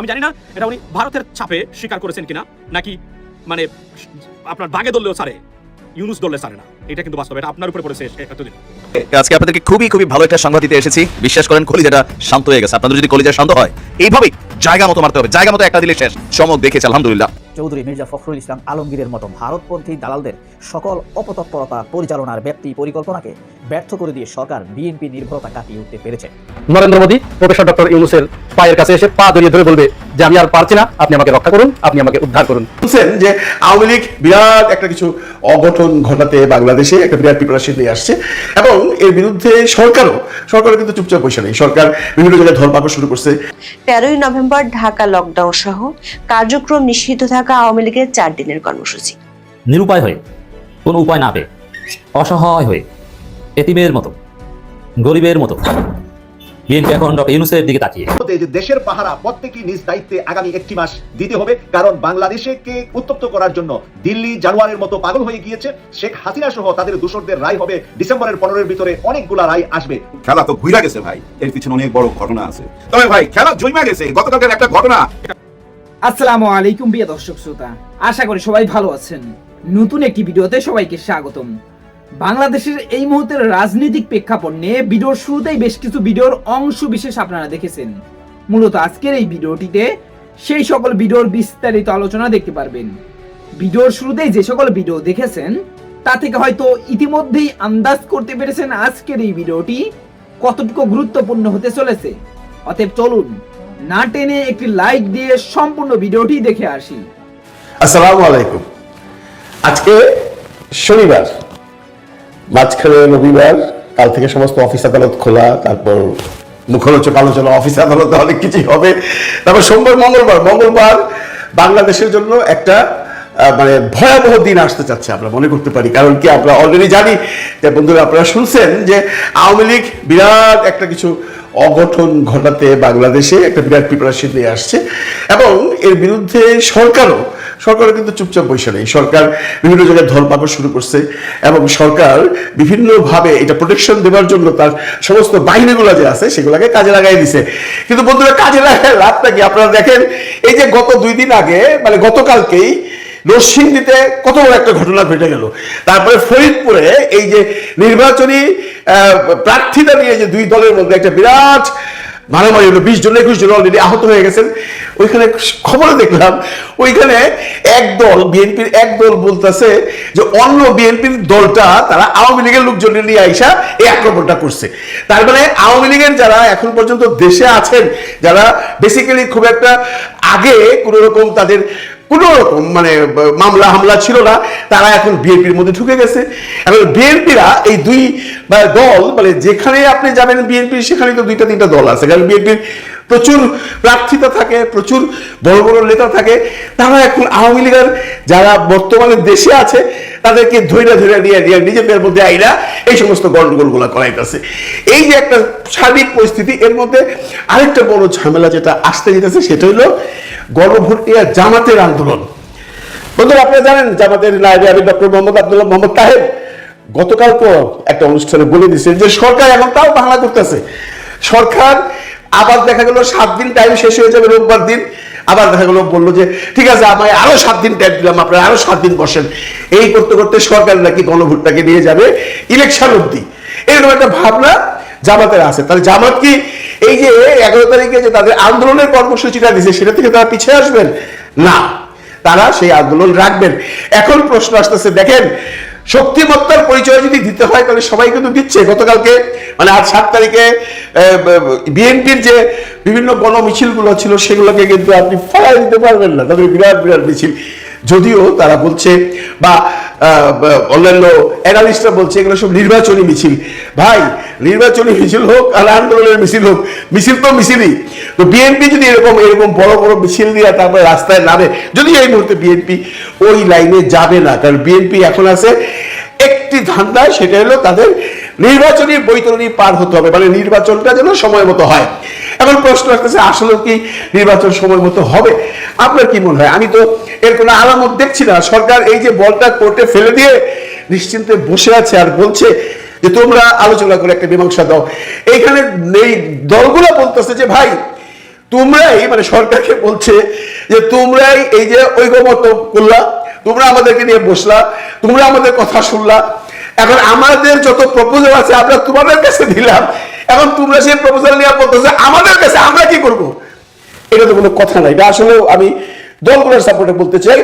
আমি জানি না এটা উনি ভারতের চাপে স্বীকার করেছেন কিনা, নাকি মানে আপনার বাগে দললেও সারে ইউনুস দললে সারে না। এটা কিন্তু বাস্তব, এটা আপনার উপরে পড়েছে এতদিন। আজকে আপনাদেরকে খুবই খুবই ভালো একটা সংবাদ দিতে এসেছি। বিশ্বাস করেন, কলিজাটা শান্ত হয়ে গেছে। আপনাদের যদি কলিজা শান্ত হয়, এইভাবেই জায়গা মতো মারতে হবে। জায়গা মতো একটা দিলে শেষ। চমক দেখেছে, আলহামদুলিল্লাহ। চৌধুরী মির্জা ফখরুল ইসলাম আলমগীরের মতো ভারতপন্থী দালালদের সকল অপতৎপরতা পরিচালনার ব্যক্তি পরিকল্পনাকে ব্যর্থ করে দিয়ে সরকার বিএনপি নির্ভরতা কাটিয়ে উঠতে পেরেছে। নরেন্দ্র মোদী প্রফেসর ডক্টর ইউনুসের পায়ের কাছে এসে পা জড়িয়ে ধরে বলবে যে আমি আর পারছি না আপনি আমাকে রক্ষা করুন আপনি আমাকে উদ্ধার করুন। বলছেন যে আওয়ামী লীগ বিরাট একটা কিছু অঘটন ঘটাতে বাংলাদেশে একটা বিরাট প্রিপারেশন নিয়ে আসছে এবং এর বিরুদ্ধে সরকারও সরকারও কিন্তু চুপচাপ বসে নেই। সরকার বিভিন্ন জায়গায় ধরপাকড় শুরু করছে। তেরোই নভেম্বর ঢাকা লকডাউন সহ কার্যক্রম নিষিদ্ধ থাকা আওয়ামী লীগের চার দিনের কর্মসূচি। নিরুপায় হয়ে কোনো উপায় না পেয়ে অসহায় হয়ে এতিমের মতো গরিবের মতো। বিএনপি এখন ডক্টর ইউনুসের দিকে তাকিয়ে। যে দেশের পাহারা প্রত্যেকই নিজ দায়িত্বে আগামী একটি মাস দিতে হবে কারণ বাংলাদেশকে উত্তপ্ত করার জন্য দিল্লি জানুয়ারির মতো পাগল হয়ে গিয়েছে। শেখ হাসিনা সহ তাদের দূষরদের রায় হবে ডিসেম্বরের পনেরোর ভিতরে অনেকগুলা রায় আসবে। খেলা তো ঘুরা গেছে ভাই এর পিছনে অনেক বড় ঘটনা আছে। তবে ভাই খেলা জমা গেছে গতকালকের একটা ঘটনা। আসসালামু আলাইকুম প্রিয় দর্শক শ্রোতা আশা করি সবাই ভালো আছেন। নতুন একটি ভিডিওতে সবাইকে স্বাগতম। বাংলাদেশের এই মুহূর্তের রাজনৈতিক প্রেক্ষাপট নিয়ে ভিডিওর শুরুতেই বেশ কিছু ভিডিওর অংশ বিশেষ আপনারা দেখেছেন। মূলত আজকের এই ভিডিওটিতে সেই সকল ভিডিওর বিস্তারিত আলোচনা দেখতে পারবেন। ভিডিওর শুরুতেই যে সকল ভিডিও দেখেছেন, তা থেকে হয়তো ইতিমধ্যেই আন্দাজ করতে পেরেছেন আজকের এই ভিডিওটি কতটুকু গুরুত্বপূর্ণ হতে চলেছে। অতএব চলুন, না টেনে একটি লাইক দিয়ে সম্পূর্ণ ভিডিওটি দেখে আসি। আসসালামু আলাইকুম। আজকে শনিবার। মাঝখানে রবিবার, কাল থেকে সমস্ত অফিস আদালত খোলা, তারপর মুখরোচক আলোচনা, অফিস আদালতে অনেক কিছুই হবে। তারপর সোমবার, মঙ্গলবার মঙ্গলবার বাংলাদেশের জন্য একটা মানে ভয়াবহ দিন আসতে চাচ্ছে আমরা, মনে করতে পারি। কারণ কি আমরা অলরেডি জানি যে বন্ধুরা, আপনারা শুনছেন যে আওয়ামী লীগ বিরাট একটা কিছু অঘটন ঘটাতে বাংলাদেশে একটা বিরাট প্রিপারেশন নিয়ে আসছে এবং এর বিরুদ্ধে সরকারও সরকারও কিন্তু চুপচাপ বসে নেই। সরকার বিভিন্ন জায়গায় ধরপাকড় শুরু করছে এবং সরকার বিভিন্নভাবে এটা প্রোটেকশন দেওয়ার জন্য তার সমস্ত বাহিনীগুলো যে আছে সেগুলোকে কাজে লাগাই দিছে। কিন্তু বন্ধুরা কাজে লাগায় লাভটা কি? আপনারা দেখেন এই যে গত দুই দিন আগে মানে গতকালকেই নরসিংদীতে কত বড় একটা ঘটনা ঘটে গেল। তারপরে ফরিদপুরে এই যে নির্বাচনী আহ, প্রার্থীতা নিয়ে যে দুই দলের মধ্যে একটা বিরাট মারামারি হলো, বিশ জন, একুশ জন অলরেডি আহত হয়ে গেছেন। ওইখানে খবরে দেখলাম, ওইখানে একদল বিএনপির একদল বলতেছে যে অন্য বিএনপির দলটা, তারা আওয়ামী লীগের লোকজন নিয়ে আইসা এই আক্রমণটা করছে। তার মানে আওয়ামী লীগের যারা এখন পর্যন্ত দেশে আছেন, যারা বেসিক্যালি খুব একটা আগে কোনো রকম তাদের কোনো রকম মানে মামলা, হামলা ছিল না। তারা এখন বিএনপির মধ্যে ঢুকে গেছে। এখন বিএনপিরা এই দুই দল মানে যেখানে আপনি যাবেন বিএনপি সেখানে তো দুইটা, তিনটা দল আছে। কারণ বিএনপির প্রচুর প্রার্থিতা থাকে, প্রচুর বড় বড় নেতা থাকে। তারা এখন আওয়ামী লীগের যারা বর্তমানে দেশে আছে তাদেরকে ধৈর্য ধৈর্য নিয়ে নিয়ে নিজেদের মধ্যে আইরা এই সমস্ত গন্ডগোলগুলো করাইতেছে। এই যে একটা সার্বিক পরিস্থিতি, এর মধ্যে আরেকটা বড় ঝামেলা যেটা আসতে যেতেছে সেটা হলো গণভোট জামাতের আন্দোলন। বন্ধুরা, আপনারা জানেন জামাতের নায়বে আমি ডক্টর মোহাম্মদ আব্দুল্লাহ মোহাম্মদ তাহের গতকাল তো একটা অনুষ্ঠানে বলে দিয়েছে যে সরকার এখন তাও বাংলা করতেছে। সরকার আবার দেখা গেল সাত দিন টাইম শেষ হয়ে যাবে রোববার দিন। আবার দেখা গেলো বলল যে, ঠিক আছে, আমায় আরও সাত দিন টাইম দিলাম, আপনারা আরও সাত দিন বসেন। এই করতে করতে সরকার নাকি গণভোটটাকে নিয়ে যাবে ইলেকশন অব্দি এরকম একটা ভাবনা জামাতের আছে। তাহলে জামাত কি এই যে এগারো তারিখে যে তাদের আন্দোলনের কর্মসূচিটা দিছে, সেটা থেকে তারা পিছিয়ে আসবেন? না। তারা সেই আন্দোলন রাখবেন। এখন প্রশ্ন আসতেছে, দেখেন শক্তিমত্তার পরিচয় যদি দিতে হয়, তাহলে সবাই কিন্তু দিচ্ছে। গতকালকে মানে আজ সাত তারিখে বিএনপির যে বিভিন্ন গণমিছিলগুলো ছিল, সেগুলোকে কিন্তু আপনি ফলাই দিতে পারবেন না। তাদের বিরাট বিরাট মিছিল। যদিও তারা বলছে বা বা অন্যান্য অ্যানালিস্টরা বলছে, এগুলো সব নির্বাচনী মিছিল। ভাই, নির্বাচনী মিছিল হোক আর আন্দোলনের মিছিল হোক, মিছিল তো মিছিলই। তো বিএনপি যদি এরকম এরকম বড় বড় মিছিল দিয়ে তারপরে রাস্তায় নামে, যদি এই মুহূর্তে বিএনপি ওই লাইনে যাবে না কারণ বিএনপি এখন আছে, একটি ধান্দা, সেটা হলো তাদের নির্বাচনী বৈতরণী পার হতে হবে মানে নির্বাচনটা যেন সময় মতো হয়। এখন প্রশ্ন আসতেছে আসলে কি নির্বাচন সময় মতো হবে? আপনার কি মনে হয়? আমি তো এর কোনো আলামত দেখছি না। সরকার এই যে বলটা কোর্টে ফেলে দিয়ে নিশ্চিন্তে বসে আছে আর বলছে যে তোমরা আলোচনা করে একটা মীমাংসা দাও। এইখানে এই দলগুলো বলতেছে যে, ভাই, তোমরাই মানে সরকারকে বলছে যে, তোমরাই এই যে ঐকমত করলা, তোমরা আমাদেরকে নিয়ে বসলা, তোমরা আমাদের কথা শুনলা এখন আমাদের যত প্রপোজাল আছে, আমরা তোমাদের কাছে দিলাম। এখন তোমরা সেই প্রপোজাল নিয়ে বলতেছে, আমাদের কাছে আমরা কি করব? এটা তো কোনো কথা নাই। এটা আসলে আমি দলগুলোর সাপোর্টে বলতে চাই,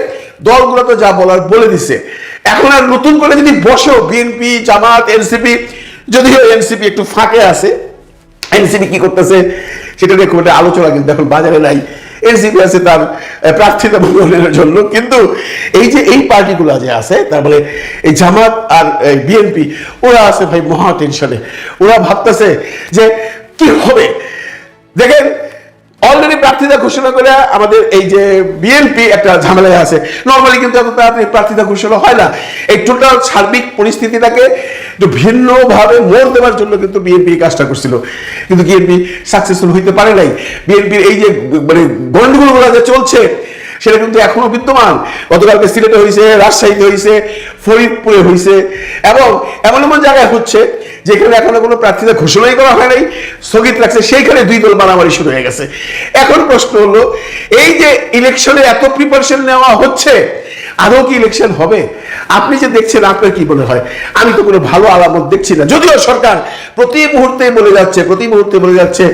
দলগুলো তো যা বলার বলে দিছে। এখন আর নতুন করে যদি বসো বিএনপি জামাত এনসিপি যদিও এনসিপি একটু ফাঁকে আছে এনসিপি কি করতেছে, সেটা নিয়ে খুব একটা আলোচনা কিন্তু এখন বাজারে নাই। এনসিপি তার প্রার্থী প্রার্থিতা মনোনয়নের জন্য। কিন্তু এই যে এই পার্টিগুলো যে আছে, তার মানে এই জামাত আর বিএনপি, ওরা আছে ভাই মহা টেনশনে ওরা ভাবতেছে যে কি হবে? দেখেন অলরেডি প্রার্থিতা ঘোষণা করে আমাদের এই যে বিএনপি একটা ঝামেলায় আছে। নর্মালি কিন্তু এত তাড়াতাড়ি প্রার্থিতা ঘোষণা হয় না। এই টোটাল সার্বিক পরিস্থিতিটাকে একটু ভিন্নভাবে মোড় দেওয়ার জন্য কিন্তু বিএনপি কাজটা করছিল। কিন্তু বিএনপি সাকসেসফুল হইতে পারে নাই। বিএনপির এই যে মানে গন্ডগোলগুলো যে চলছে, সেটা কিন্তু এখনও বিদ্যমান। গতকালকে সিলেটে হয়েছে রাজশাহীতে হয়েছে ফরিদপুরে হয়েছে এবং এমন এমন জায়গায় হচ্ছে যেখানে এখনও কোনো প্রার্থীদের ঘোষণাই করা হয় নাই, স্থগিত রাখছে, সেইখানে দুই দল মারামারি শুরু হয়ে গেছে। এখন প্রশ্ন হলো, এই যে ইলেকশনে এত প্রিপারেশন নেওয়া হচ্ছে, আদৌ কি ইলেকশন হবে? আপনি যে দেখছেন, আপনার কি মনে হয়? আমি তো কোনো ভালো আলামত দেখছি না। যদিও সরকার প্রতি মুহূর্তে বলে যাচ্ছে, প্রতি মুহূর্তে বলে যাচ্ছে,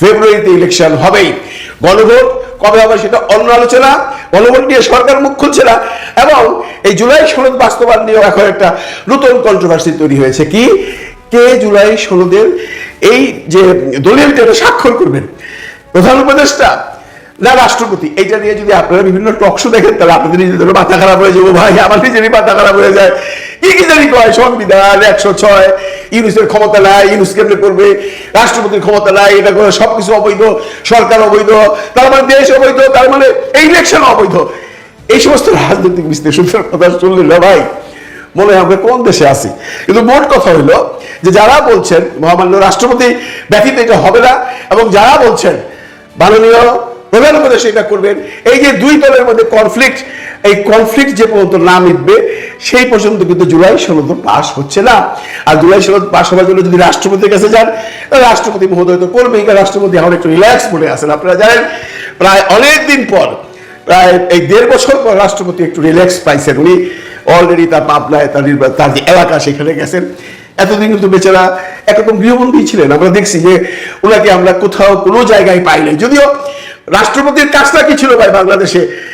ফেব্রুয়ারিতে ইলেকশন হবেই। গণভোট কবে হবে সেটা অন্য আলোচনা। গণভোট নিয়ে সরকার মুখ খুলছে না। এবং এই জুলাই সনদ বাস্তবায়ন নিয়েও এখন একটা নতুন কন্ট্রোভার্সি তৈরি হয়েছে। কি? কে জুলাই সনদের এই যে দলিলটা স্বাক্ষর করবেন। প্রধান উপদেষ্টা না, রাষ্ট্রপতি, এইটা নিয়ে যদি আপনারা বিভিন্ন টকশো দেখেন, তাহলে আপনাদের নিজেদের মাথা খারাপ হয়ে যাব, ভাই, আমার নিজেরই মাথা খারাপ হয়ে যায়। কি কি জানি কয়, সংবিধান একশো ছয়, ইউনুসের ক্ষমতা নাই, ইউনুস কেমনে করবে রাষ্ট্রপতির ক্ষমতা নাই, এটা করে সবকিছু অবৈধ, সরকার অবৈধ, তার মানে দেশ অবৈধ, তার মানে ইলেকশন অবৈধ। এই সমস্ত রাজনৈতিক বিশ্লেষণের কথা শুনলে না, ভাই? মনে আমরা কোন দেশে আছি। কিন্তু মোট কথা হইল যে যারা বলছেন মহামান্য রাষ্ট্রপতি ব্যতীত এটা হবে না এবং যারা বলছেন মাননীয় প্রধান উপদেশ এটা করবেন, এই যে দুই দলের মধ্যে কনফ্লিক্ট এই কনফ্লিক্ট যে পর্যন্ত না মিটবে, সেই পর্যন্ত কিন্তু জুলাই সনদ পাস হচ্ছে না। আর জুলাই সনদ পাস হওয়ার জন্য যদি রাষ্ট্রপতির কাছে যান রাষ্ট্রপতি মহোদয় তো করবেই রাষ্ট্রপতি এখন একটু রিল্যাক্স মোডে আছেন। আপনারা জানেন, প্রায় অনেক দিন পর, প্রায় এই দেড় বছর পর রাষ্ট্রপতি একটু রিল্যাক্স পাইছেন। উনি অলরেডি তার পাবনায় তার নির্বা- তার যে এলাকা সেখানে গেছেন। এতদিন কিন্তু বেচারা একরকম গৃহবন্দী ছিলেন। আমরা দেখছি যে ওনাকে আমরা কোথাও কোনো জায়গায় পাই নাই। যদিও রাষ্ট্রপতির কাজটা কি ছিল ভাই বাংলাদেশে।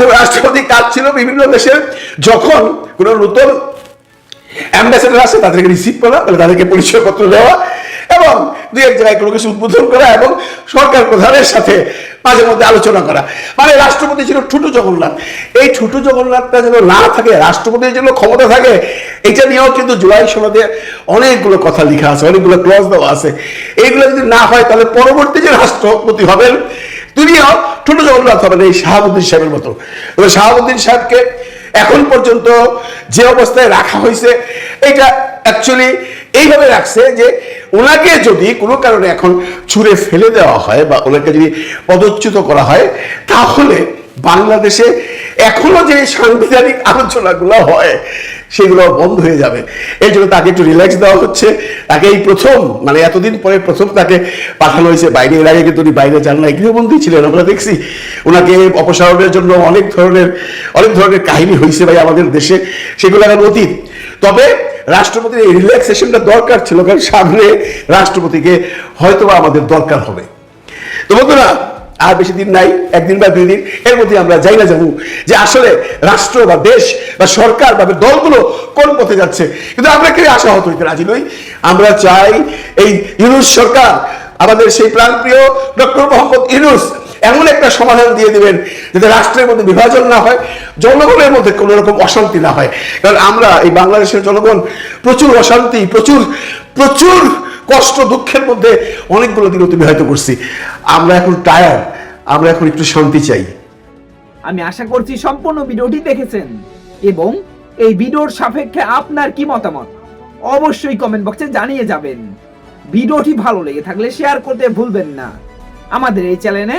রাষ্ট্রপতির কাজ ছিল বিভিন্ন দেশের যখন কোনো নতুন অ্যাম্বাসেডার আসে, তাদেরকে রিসিভ করা মানে তাদেরকে পরিচয়পত্র দেওয়া, এবং দুই এক জায়গায় কোনো কিছু উদ্বোধন করা, এবং সরকার প্রধানের সাথে মাঝে মধ্যে আলোচনা করা। মানে রাষ্ট্রপতি ছিল ঠুটু জগন্নাথ। এই ঠুটু জগন্নাথটা যেন না থাকে রাষ্ট্রপতির জন্য ক্ষমতা থাকে, এটা নিয়েও কিন্তু জুলাই সনদে অনেকগুলো কথা লেখা আছে, অনেকগুলো ক্লজ দেওয়া আছে। এইগুলো যদি না হয়, তাহলে পরবর্তী যে রাষ্ট্রপতি হবেন, তিনিও ঠুটু জগন্নাথ হবেন এই শাহাবুদ্দিন সাহেবের মতো। তবে শাহাবুদ্দিন সাহেবকে এখন পর্যন্ত যে অবস্থায় রাখা হয়েছে, এটা অ্যাকচুয়ালি এইভাবে রাখছে যে ওনাকে যদি কোনো কারণে এখন ছুঁড়ে ফেলে দেওয়া হয় বা ওনাকে যদি পদচ্যুত করা হয়, তাহলে বাংলাদেশে এখনও যে সাংবিধানিক আলোচনাগুলো হয়, সেগুলো বন্ধ হয়ে যাবে। এই জন্য তাকে একটু রিল্যাক্স দেওয়া হচ্ছে। তাকে এই প্রথম মানে এতদিন পরে প্রথম তাকে পাঠানো হয়েছে। বাইরে, এর আগে কিন্তু উনি বাইরে যান নাই, গৃহবন্দী ছিলেন, আমরা দেখছি। ওনাকে অপসারণের জন্য অনেক ধরনের অনেক ধরনের কাহিনী হয়েছে ভাই আমাদের দেশে, সেগুলো এখন অতীত। তবে রাষ্ট্রপতির এই রিল্যাক্সেশনটা দরকার ছিল, কারণ সামনে রাষ্ট্রপতিকে হয়তোবা আমাদের দরকার হবে। তো বন্ধুরা, আর বেশি দিন নাই, একদিন বা দুই দিন, এর মধ্যে আমরা যাই না যাব যে আসলে রাষ্ট্র বা দেশ বা সরকার বা দলগুলো কোন পথে যাচ্ছে। কিন্তু আমরা কেউ আশা হতো রাজি নই। আমরা চাই এই ইউনুস সরকার, আমাদের সেই প্রাণপ্রিয় ডক্টর মোহাম্মদ ইউনুস এমন একটা সমাধান দিয়ে দিবেন যাতে রাষ্ট্রের মধ্যে বিভাজন না হয়, জনগণের মধ্যে কোনো রকম অশান্তি না হয়। কারণ আমরা এই বাংলাদেশের জনগণ প্রচুর অশান্তি, প্রচুর প্রচুর কষ্ট, দুঃখের মধ্যে অনেকগুলো দিন অতিবাহিত করছি। আমরা এখন টায়ার আমরা এখন একটু শান্তি চাই। আমি আশা করছি সম্পূর্ণ ভিডিওটি দেখেছেন এবং এই ভিডিওর সাপেক্ষে আপনার কি মতামত? অবশ্যই কমেন্ট বক্সে জানিয়ে যাবেন। ভিডিওটি ভালো লেগে থাকলে শেয়ার করতে ভুলবেন না। আমাদের এই চ্যানেলে